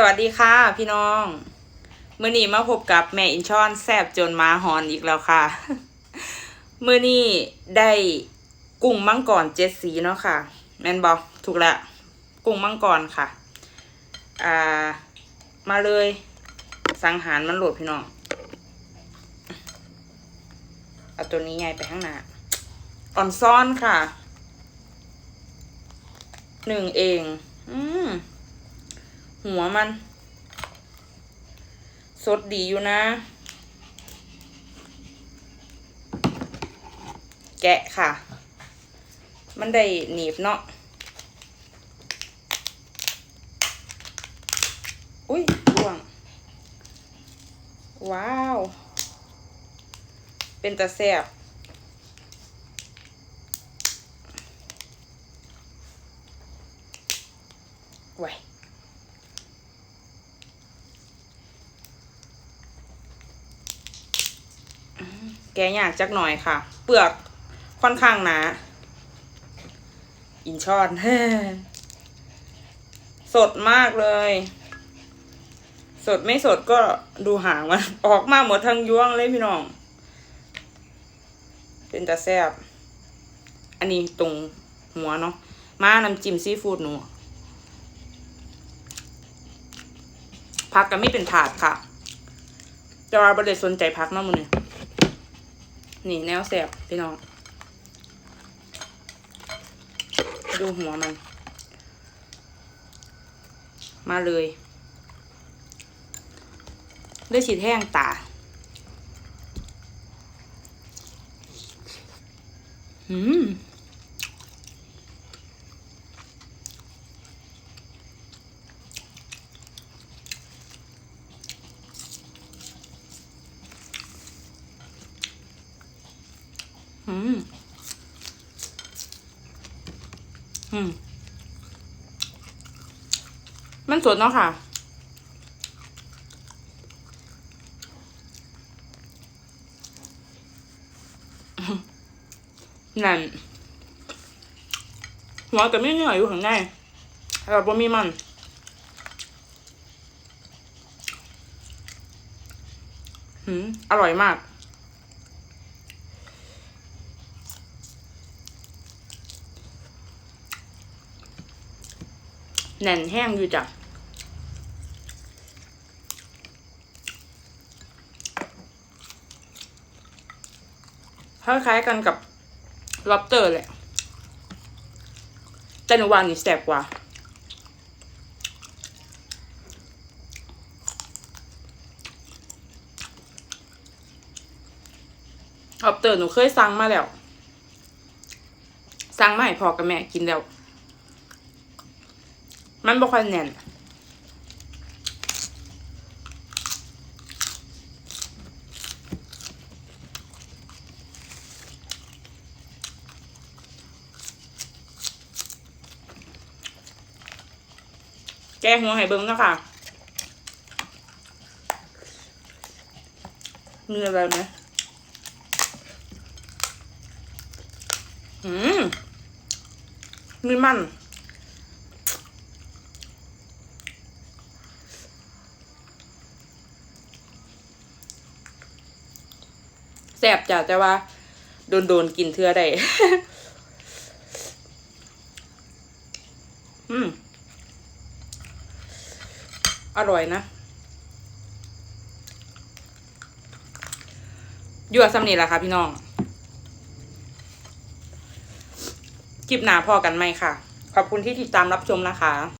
สวัสดีค่ะ พี่น้องมื่อนี้มาพบกับแม่อินชอนแซบจนมาหอนอีกแล้วค่ะมื่อนี้ได้กุ้งมังกรเจ็ดสีเนาะค่ะ แมนบอกถูกแล้วกุ้งมังกรค่ะ อ่า มาเลย สังหารมันโหลดพี่น้อง เอาตัวนี้ใหญ่ไปข้างหน้าอ่อนซ่อนค่ะ หนึ่งเอง อืม หัวมัน สดดีอยู่นะ แกะค่ะ มันได้หนีบเนาะอุ้ยร่วง ว้าว เป็นตาแซบไว้ แกะยากจักหน่อยค่ะ เปลือกค่อนข้างหนาอินชอนสดมากเลย สดไม่สดก็ดูหางมันออกมาหมดทั้งยวงเลยพี่น้อง เป็นตาแซบอันนี้ตรงหัวเนาะมาน้ำจิ้มซีฟู้ดหนูพักก็ไม่เป็นถาดค่ะ แต่ว่าบริสนใจพักเนาะมึงเนี่ย นี่แนวแสบพี่น้อง ดูหัวมัน มาเลยด้วยฉีดแห้งตาอืม อืมอืมมันสดเนาะค่ะ นั่นหัวแต่ไม่เหนื่อยอยู่ข้างในแล้วก็มีมันอร่อยมาก แน่นแห้งอยู่จ้ะคล้ายๆกันกับล็อบเตอร์แหละแต่หนูว่านี่แสบกว่าล็อบเตอร์หนูเคยสั่งมาแล้วสั่งมาให้พ่อกับแม่กินแล้ว มันบ่ค่อยแน่นแกหัวไห้เบิ้งนะคะมีอะไรไหมอืมมีมัน แสบจ้ะแต่ว่า โดนโดนๆกินเทื่อได้ อืม อร่อยนะยั่วซ้ำนี่แหละค่ะพี่น้อง คลิปหนาพอกันไหมค่ะ ขอบคุณที่ติดตามรับชมนะคะ